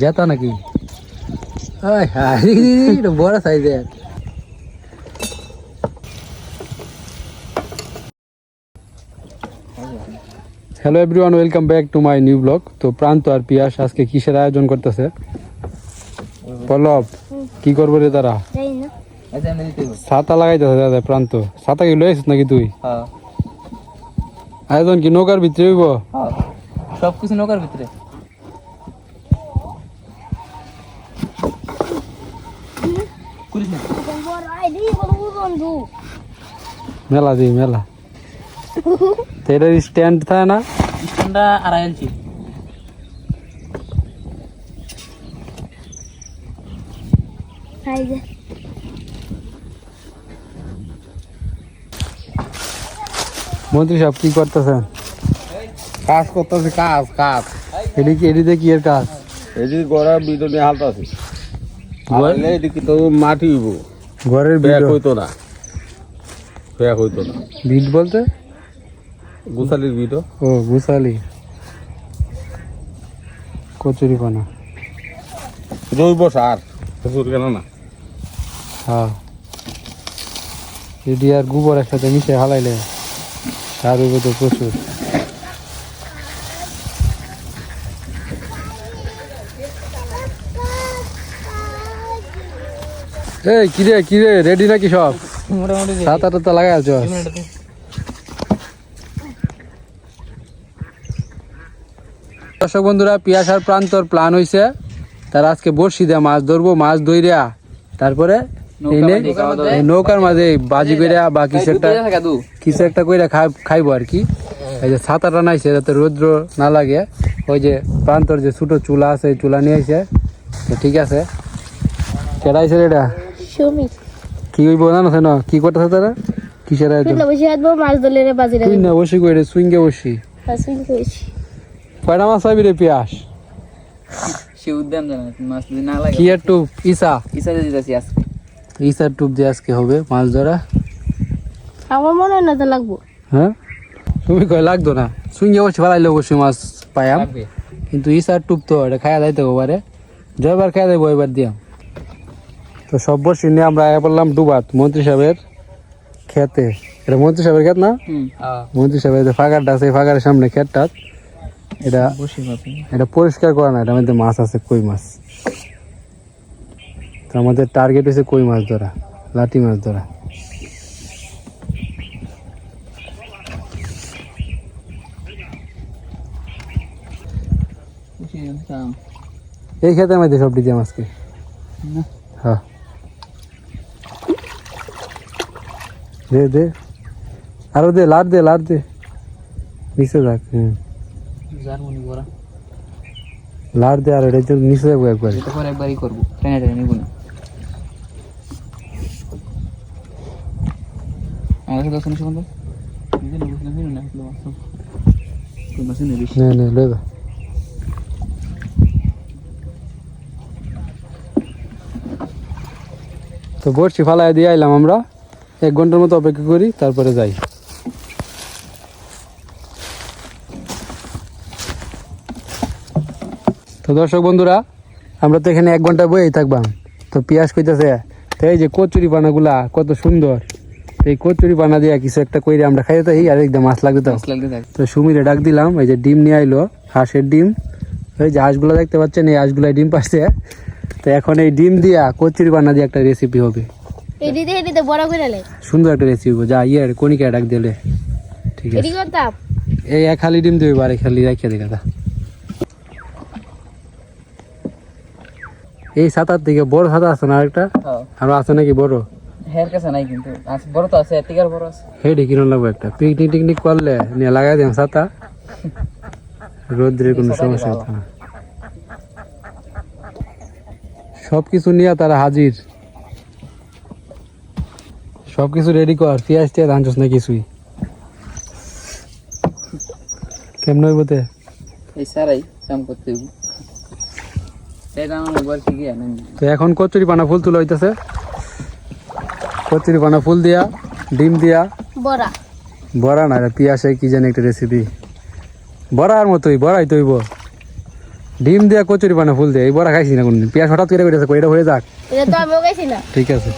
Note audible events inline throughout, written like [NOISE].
জেতা নাকি? বড় সাইজের hello everyone welcome back to my new blog তো প্রান্ত আর পিয়াস আজকে কিসের আয়োজন করতেছে? পল্লব কি করব রে তারা? যাই না আমি দিতে হবে ছাতা লাগাইতেছে দাদা প্রান্ত। ছাতা কি লয়ে নাকি তুই? হ্যাঁ। আয়োজন কি নৌকার ভিতরে হইব? হ্যাঁ। সব কিছু নৌকার ভিতরে করিস না বড় আইডি বড় বন্ধু মেলা দি মেলা তো এটার স্ট্যান্ড থাকে না স্ট্যান্ডটা আড়াই ইঞ্চি খাই যে মন্ত্রী সাহেব কি করতেছেন কাজ করতেছে কাজ কাজ এদিকে এদিকে কি এর কাজ এদিকে গড়ার বিটো নিয়ে হালতা আছে আলে এদিকে তো মাটি হইব ঘরের ব্যাগ হইতো না। ব্যাগ হইতো না। বিড বলতে? গুছালির বিটো ও গুসালি কচুরি পানা। জৈব সার প্রচুর কেন না। হ্যাঁ এডি আর গোবর একসাথে মিশে হালাইলে সার হইব তো প্রচুর এই কিরে কিরে রেডি নাকি সব? সাত আটটা লাগাই আছো। দর্শক বন্ধুরা পিয়াস আর প্রান্তর প্ল্যান হইছে। তার আজকে বড়শি দিয়ে মাছ ধরবো মাছ ধইরা। তারপরে নৌকার মাঝে বাজি কইরা বা কিছু একটা কিছু একটা কইরা খাইবো আর কি। এই যে ছাতাটা নাইছে যাতে রৌদ্র না লাগে। ওই যে প্রান্তর যে ছোট চুলা আছে চুলা নিয়ে আইছে। তো ঠিক আছে। কেডাইছে এটা? সুমি কি হইব না না? কি করতেছে তারা? কিসের আয়োজন? তুই বসে হাতবো মাছ ধরলে রে বাজিরে তুই না বসি কইরে সুইঙ্গে বসি। সুইং করেছি কয়টা মাছ পাবি রে পিয়াস? সে উদ্যান জানা মাছ যদি না লাগে কি একটু ইসা। ইসা দিয়ে দিতেছি আজকে। ইসার টুপ দিয়ে আজকে হবে মাছ ধরা। আমার মনে হয় না তো লাগবো। হ্যাঁ? তুমি কয় লাগতো না। সুইঙ্গে বসে ফেলাইলে অবশ্যই মাছ লাগবে। কিন্তু ইসার টুপ তো এটা খাইয়া যাইতে পারে। জয়বার খাইয়া দেবো এবার দিয়াম। তো সব বসে নিয়ে আমরা আয়া পড়লাম ডুবাত মন্ত্রী সাহেবের খেতে। এটা মন্ত্রী সাহেবের খেত না? হ্যাঁ মন্ত্রী সাহেবের যে ফাঁকারটা আছে এই ফাঁকারের সামনে খেতটা এটা এটা পরিষ্কার করা না এটা মধ্যে মাছ আছে কই মাছ। তো আমাদের টার্গেট হচ্ছে কই মাছ ধরা লাঠি মাছ ধরা। এই খেতে মধ্যে সব দিতে মাছকে না। হ্যাঁ। দে দে। আরও দে লাট দে লাট দে। নিচে যাক জার্মানি দে আর এটা নিচে যাব একবার। একবারই করব। ট্রেনে ট্রেনে নিব না। আমার কাছে দশ তো বড়শি ফালাই দিয়ে আইলাম আমরা। এক ঘণ্টার মতো অপেক্ষা করি তারপরে যাই। তো দর্শক বন্ধুরা আমরা তো এখানে এক ঘণ্টা বইয়েই থাকবাম। তো পিয়াস কইতেছে তো এই যে কচুরি পানাগুলা কত সুন্দর। তো এই কচুরি পানা দিয়া কিছু একটা কইরে আমরা খাই তো এই আর একদম মাছ লাগতে তো সুমিরে ডাক দিলাম এই যে ডিম নিয়ে আইলো হাঁসের ডিম। এই যে হাঁসগুলো দেখতে পাচ্ছেন এই হাঁসগুলাই ডিম পাচ্ছে তো এখন এই ডিম দিয়া কচুরি বানা দিয়ে একটা রেসিপি হবে। এডিতে বড় করে লে সুন্দর একটা রেসিপি যা ইয়ে কনিকা ডাক দিলে। ঠিক আছে। করতাম এই এক খালি ডিম দেবে এক খালি রাখিয়ে এই সাতার থেকে বড় সাতা আছে না আরেকটা? হ্যাঁ। আর আছে নাকি বড়? হেয়ার কাছে নাই কিন্তু। আছে বড় তো আছে এর বড় আছে। হেডে কিনো লাগবে একটা? পিকনিক টিকনিক করলে নিয়ে লাগাই রোদ্রের কোনো সমস্যা হতো না। সব কিছু নিয়ে তারা হাজির। সব কিছু রেডি কর পেঁয়াজ টিয়াজ আনছস না কিছুই কেমন হইব তে? এই সারাই কাম করতে হইব। তো এখন কচুরি পানা ফুল তুলা হইতেছে। কচুরি পানা ফুল দিয়া ডিম দিয়া। বড়া। বড়া না এটা পিয়াসে কি জানি একটা রেসিপি বড়ার মতোই বড়াই তৈব ডিম দিয়া কচুরি বানা ফুল দিয়ে এই বড়া খাইছি না কোনদিন। পেঁয়াজ হঠাৎ করে কইতেছে এটা হয়ে যাক। ঠিক আছে।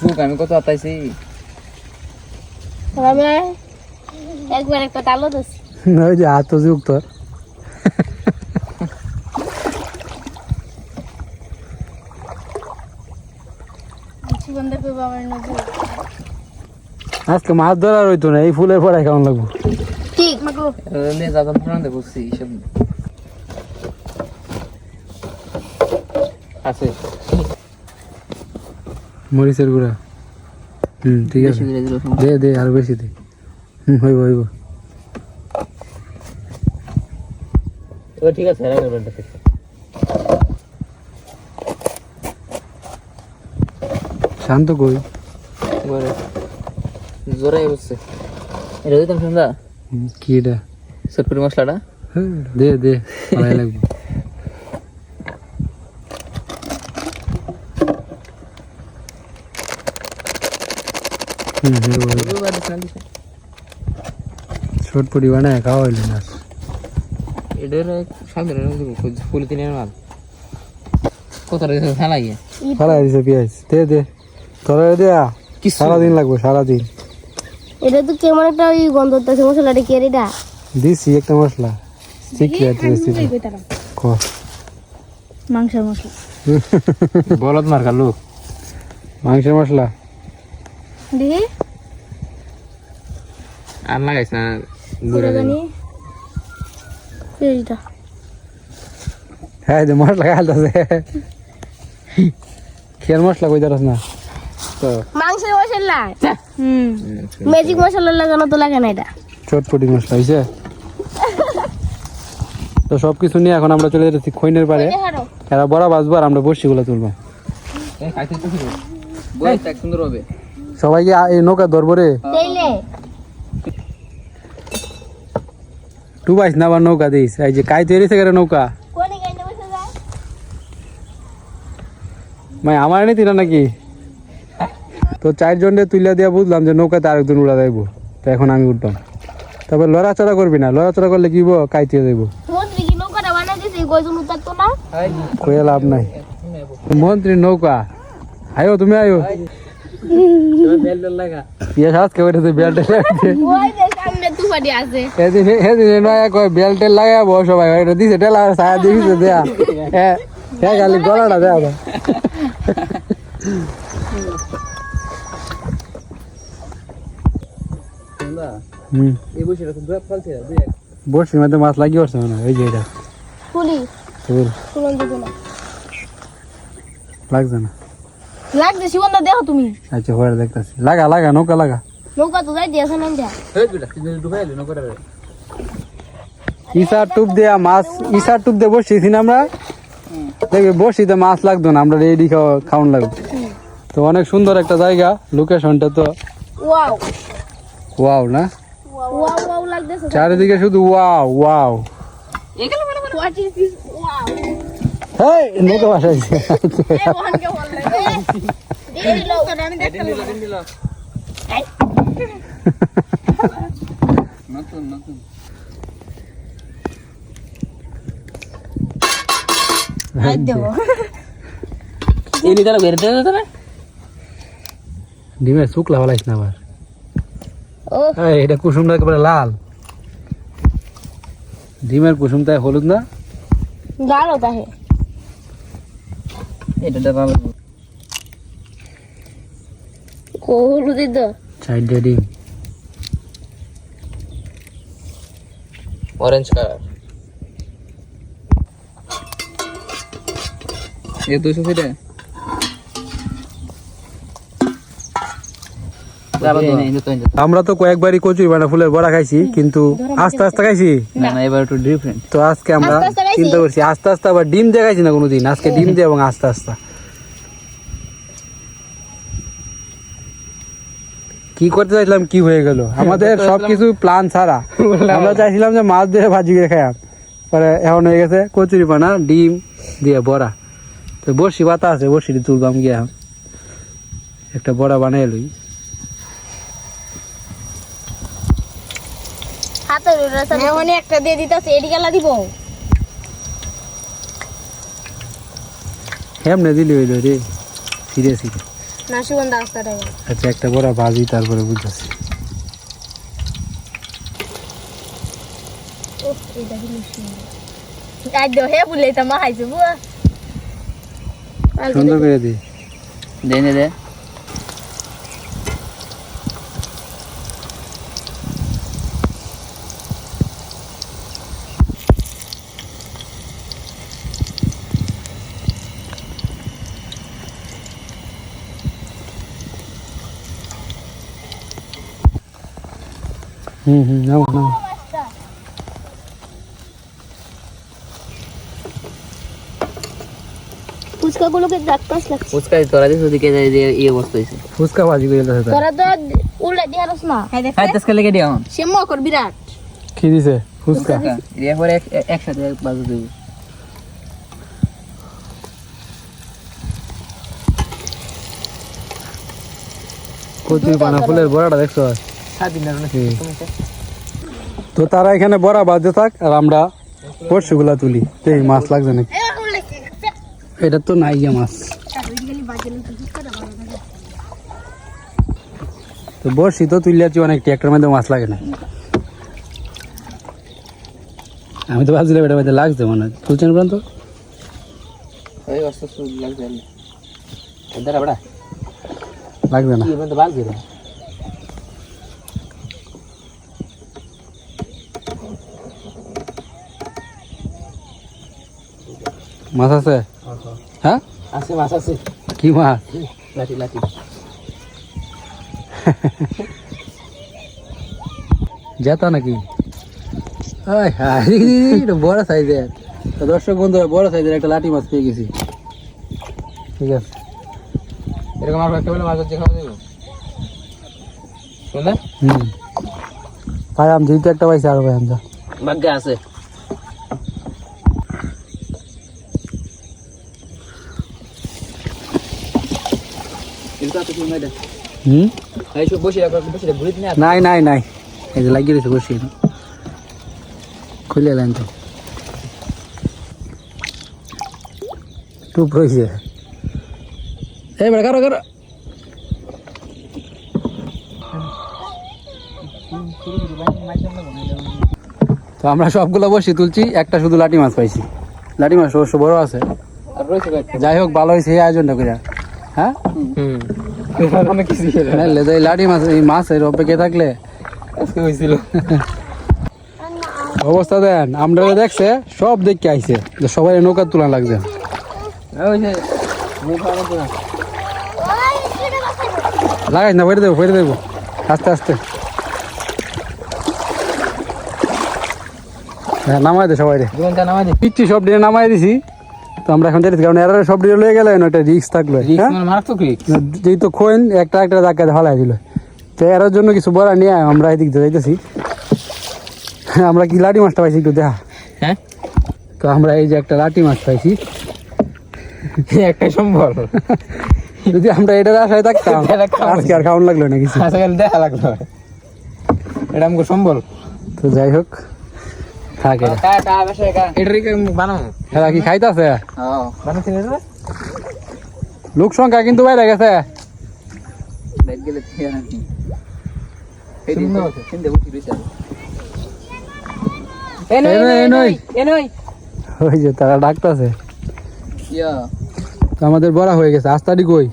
যুগ আমি কত আতাইছি। একবার একটা টালো দিছি ওই যে হাত যুগ তোর নজর আজকে মাছ ধরার হইতো না এই ফুলের পড়ায় কেমন লাগবো? ঠিক এইসব আছে। মরিচের গুঁড়া। হুম ঠিক আছে। দে দে আর বেশি দে। হুম হইব হইব। ঠিক আছে শান্ত কই? ঘরে জোরে বসছে। এটা দিতাম সন্ধ্যা? কি এটা? সটকুরি মশলাটা? হ্যাঁ, দে দে ভালো লাগবে। [LAUGHS] হুম হইব হইব ছোট পটি বানায় খাওয়া হইল না। এটার সামনে ফুল তিনে মাল কত খেলা গিয়ে ফালাই দিছে পেঁয়াজ। দে দে। তোরা দেয়া সারাদিন লাগবে সারাদিন। এটা তো কেমন একটা ওই গন্ধ হচ্ছে মশলাটা কি এটা? দিছি একটা মশলা। সিক্রেট রেসিপি ক? মাংসের মশলা। বলদ মার কালু মাংসের মশলা। দেখি আর লাগাইছ না পুরো জানি এইটা হ্যাঁ যে মশলা খাইতেছে খেয়াল মশলা কই দাঁড়াস না? তো। মাংসের মশলা? হুম। ম্যাজিক মশলা লাগানো তো লাগে না এটা। চটপটি মশলা হয়েছে তো সব কিছু নিয়ে এখন আমরা চলে যাচ্ছি খৈনের পারে এরা বড়া বাজবো আর আমরা বসিগুলো তুলবো। খাইতে সুন্দর হবে। সবাইকে এই নৌকা ধরবো রে। টু বাইস না আবার নৌকা দিস। এই যে কাই তৈরি থেকে নৌকা। মানে আমার নিতি না নাকি? তো চারজন তুলে দিয়া বুঝলাম যে নৌকাতে আরেকজন উড়া যাইবো। তো এখন আমি উঠতাম তারপর লড়াচড়া করবি না। লড়াচড়া করলে কি কাইতে যাইবো কয়ে লাভ নাই। মন্ত্রী নৌকা। আয়ো তুমি আয়ো। ইয়ে হ্যাঁ হ্যাঁ গলাটা দেয়া দাও। হুম। এই বসে রাখুন দুই ফলছে দুই এক। বড়শির মধ্যে মাছ লাগিয়ে পড়ছে মনে ওই যে এটা। লাগছে না। সুগন্ধ দেখো তুমি। আচ্ছা হয়ে দেখতেছি। লাগা লাগা নৌকা লাগা। নৌকা তো যাই দিয়েছে না যা। ইসার টুপ দেয়া মাছ ইসার টুপ দিয়ে বসেছি না আমরা? দেখবে বসিতে মাছ লাগতো না আমরা রেডি খাওয়া খাওয়ান লাগবে। তো অনেক সুন্দর একটা জায়গা লোকেশনটা তো ওয়াও। ওয়াও না? ওয়াও ওয়াও লাগতেছে। চারিদিকে শুধু ওয়াও ওয়াও। নৌকা বাসাইছে নতুন নতুন ডিমের শুকলা ফলাইস না আবার? এটা কুসুমটা একেবারে লাল। ডিমের কুসুমটা হলুদ না? এটা ডাল অরেঞ্জ কালার এ দুশো আমরা তো কয়েকবারই কচুরি বানা ফুলের বড়া খাইছি কিন্তু আস্তে আস্তে খাইছি। না না এবার একটু ডিফারেন্ট তো আজকে আমরা। চিন্তা করছি আস্তে আস্তে আবার ডিম দিয়ে খাইছি না কোনোদিন? আজকে ডিম দিয়ে এবং আস্তে আস্তে। কি করতে চাইছিলাম কি হয়ে গেল? আমাদের সবকিছু প্ল্যান ছাড়া। আমরা চাইছিলাম যে মাছ দিয়ে ভাজি করে খাইয়াম। পরে এখন হয়ে গেছে কচুরি পানা ডিম দিয়ে বড়া। তো বসি পাতা আছে বসি তুলবাম গিয়ে এখন। একটা বড়া বানাই লই। হাতে একটা দিয়ে দিতেছে এটি গেলা দিব। এমনি দিলি হইল রে? সিরিয়াসলি। না সুগন্ধা রাস্তাটা আচ্ছা একটা বড়া ভাজি তারপরে বুঝতেছি। সুন্দর করে দি। দে দে। হুম হুম নাও নাও। ফুচকা গুলোকে লাগছে। ফুচকা তোরা দিস ওদিকে যাই দিয়ে এই অবস্থা হয়েছে। ফুচকা ভাজি করে দিতেছে তোরা তো উল্টা দিয়ে হারস না খাইতেস লেগে দিও। সে মকর বিরাট। কি দিছে? ফুচকা। এক- একসাথে বাজু দেবো। কচুরি পানা ফুলের বড়াটা দেখছ? তো তারা এখানে বড়া বাজে থাক আর আমরা পরশুগুলা তুলি। এই মাছ লাগছে নাকি? এটা তো নাই গিয়া মাছ। তো বর্ষি তো তুলিয়াছি অনেক ট্র্যাক্টর মধ্যে মাছ লাগে না। আমি তো ভাবছিলাম এটা মধ্যে লাগছে মনে হয়। তুলছেন প্রান্ত লাগবে না কি বলতে বালছি রে মাছ আছে? হ্যাঁ? আছে মাছ আছে। কি মাছ? লাঠি লাঠি। জেতা নাকি? বড় সাইজের। দর্শক বন্ধুরা বড় সাইজের একটা লাঠি মাছ পেয়ে গেছি। ঠিক আছে। এরকম আর একটা বলে মাছ হচ্ছে খাওয়া দেবো হুম। ভাই আমি যেহেতু একটা পাইছি আরও ভাই আমি ভাগ্যে আছে। হুম? নাই নাই নাই। এই যে লাগিয়ে দিয়েছে খুলে এলেন তো। টুপ রয়েছে এই বেড়া কারও কারও। তো আমরা সবগুলো বসি তুলছি একটা শুধু লাঠি মাছ পাইছি। লাঠি মাছ অবশ্য বড় আছে। যাই হোক ভালো হয়েছে এই আয়োজনটা করে হ্যাঁ? অনেক কিছু মাছ এই মাছের অপেক্ষা থাকলে হয়েছিল। অবস্থা দেন আমরা দেখছে সব দেখতে আইছে যে সবাই নৌকা তোলা লাগছে। না লাগাইস না ফেটে দেবো ফেটে দেবো। আস্তে আস্তে। হ্যাঁ নামাই দে সবাই রে জীবনটা নামা দে। পিচ্ছি সব ডিরে নামাই দিছি। তো আমরা এখন যাচ্ছি কারণ এরা সব ডিরে লয়ে গেলে একটা রিক্স থাকল হ্যাঁ? রিক্স যেহেতু খোয়েন একটা একটা ধাক্কা ফালাই দিল। তো এরার জন্য কিছু বড়া নিয়ে আমরা এদিক দিয়ে যাইতেছি। আমরা কি লাঠি মাছটা পাইছি একটু দেখা। হ্যাঁ? তো আমরা এই যে একটা লাঠি মাছ পাইছি। একটাই সম্বল। যদি আমরা এটার আশায় থাকতাম এটা আজকে আর খাওয়ান লাগল না কিছু। দেখা লাগল। এটা আমাকে সম্বল। তো যাই হোক থাকে। এটা কি খাইতেছে? লোক সংখ্যা কিন্তু বাইরে গেছে। ওই যে তারা ডাকতেছে। আমাদের বড়া হয়ে গেছে। আস্তাটি কই?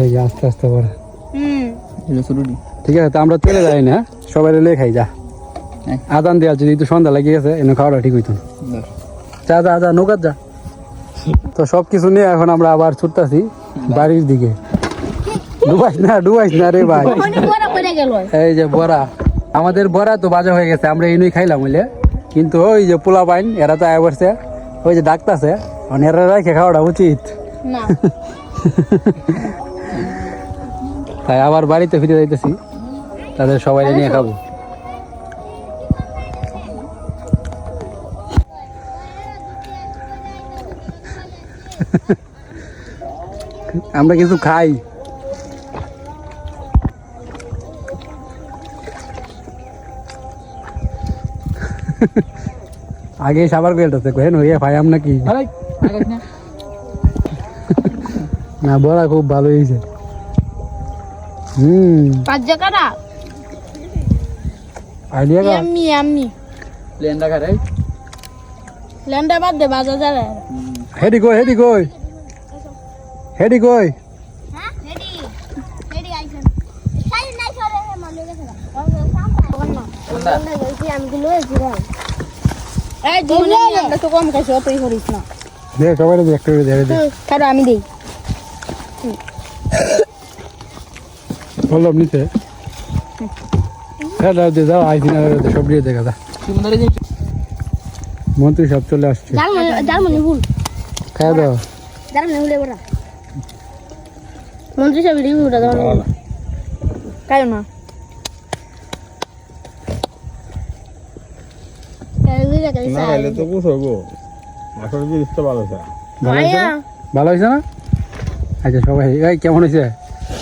এই যে আস্তে আস্তে বড়া। হুম। ঠিক আছে তো আমরা চলে যাই না। সবাই লে খাই যা। হ্যাঁ। আদান দেওয়া যদি একটু সন্ধ্যা লেগে গেছে এনে খাওয়াটা ঠিক হইতো। যা যা যা নৌকার যা। তো সব কিছু নিয়ে এখন আমরা আবার ছুটতাছি বাড়ির দিকে। ডুবাইস না ডুবাইস না রে ভাই। এই যে বড়া আমাদের বড়া তো বাজা হয়ে গেছে আমরা এনুই খাইলাম বুঝলে কিন্তু ওই যে পোলা পাইন এরা তো আয় বসছে ওই যে ডাকতাছে মানে এরা রেখে খাওয়াটা উচিত। তাই আবার বাড়িতে ফিরে যাইতেছি। তাদের সবাই নিয়ে খাব। আমরা কিছু খাই। আগে সাবার বেলটাতে কেন হইয়া ভাই আমরা কি না। না বড়া খুব ভালো হয়েছে হুম। পাঁচ জায়গাটা আইডিয়া কা আমি আমি প্লেন রাখা রে। ল্যান্ডা বাদ দে বাজা যাবে হেডি কই হেডি কই? হেডি কই? হ্যাঁ? রেডি রেডি আইছেন সাই নাই করে হে মানুষ গেছে আমি গুলো জিরা এই দুই আমরা তো কম খাইছি অতই করিস না। দে সবাই দে একটা দে দে কারও আমি দেই। বললাম নিতে দাও সব দিয়ে দেখা দা মন্ত্রী সব চলে আসছে। খাওয়া দাও। ভুলে বড়া। মন্ত্রী দাও কাই না। কাই দুই জায়গায় না খাইলে তো কুছ হইব। মাছের জিনিসটা ভালো আছে ভালো হয়েছে না? ভালো হয়েছে না? আচ্ছা সবাই এই কেমন হয়েছে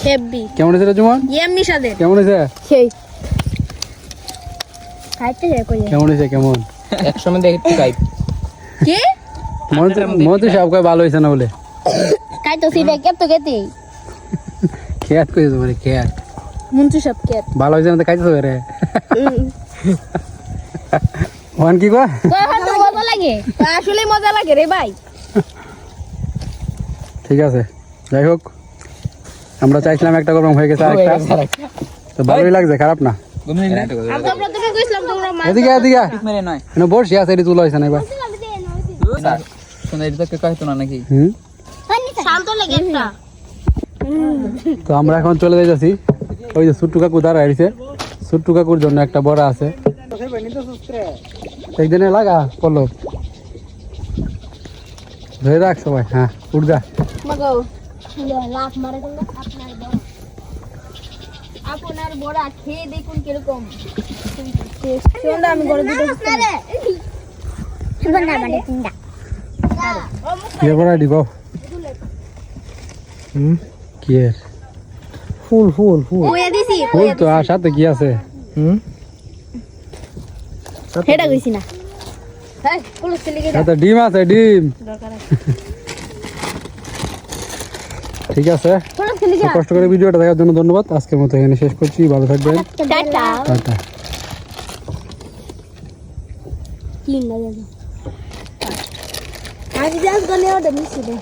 হেভি কেমন হয়েছে রে জুমন? এমনি সাদে কেমন হয়েছে সেই। কেমন হয়েছে কেমন? একসময় দেখে টাইপ কি? মন্ত্রী মন্ত্রী সাহেব কয় ভালো হয়েছে না বলে। খাই তো সিবে কেত তো কেতে খেয়াত কইছে তোমার খেয়াত। মন্ত্রী সাহেব কেত ভালো হয়েছে না তো খাইতেছো রে ওয়ান কি কয়? মজা লাগে? আসলে মজা লাগে রে ভাই। ঠিক আছে যাই হোক। আমরা চাইছিলাম একটা গরম হয়ে গেছে আরেকটা। তো ভালোই লাগছে খারাপ না। এদিকে এদিকে। মেরে নয় এনে বসে আছে এটি তুলা হয়েছে না এবার সুন্দর এটা তো কইতো না নাকি? হুম? শান্ত লাগে একটা। তো আমরা এখন চলে যাইতেছি। ওই যে সুট্টু কাকু দাঁড়া আসছে সুট্টু কাকুর জন্য একটা বড় আছে। একদিনে লাগা পল্লব? ধরে রাখ সবাই হ্যাঁ উঠ যা। মাগো মারে আপনার আপনার বড় খেয়ে দেখুন কীরকম। সুন্দর আমি বড় দুটো সুন্দর মানে তিনটা। কি বড় দিব হুম? কি এর? ফুল ফুল ফুল। ওয়া দিছি। ফুল তো আর সাথে কি আছে? হুম? হেডা কইছি না। হ্যাঁ পুলিশ চলে গেছে সাথে ডিম আছে ডিম। ঠিক আছে। পুলিশ আছে? কষ্ট করে ভিডিওটা দেখার জন্য ধন্যবাদ। আজকের মতো এখানে শেষ করছি। ভালো থাকবেন। টাটা। তিন লাগে আজ যাস গনে ওটা মিশে দে।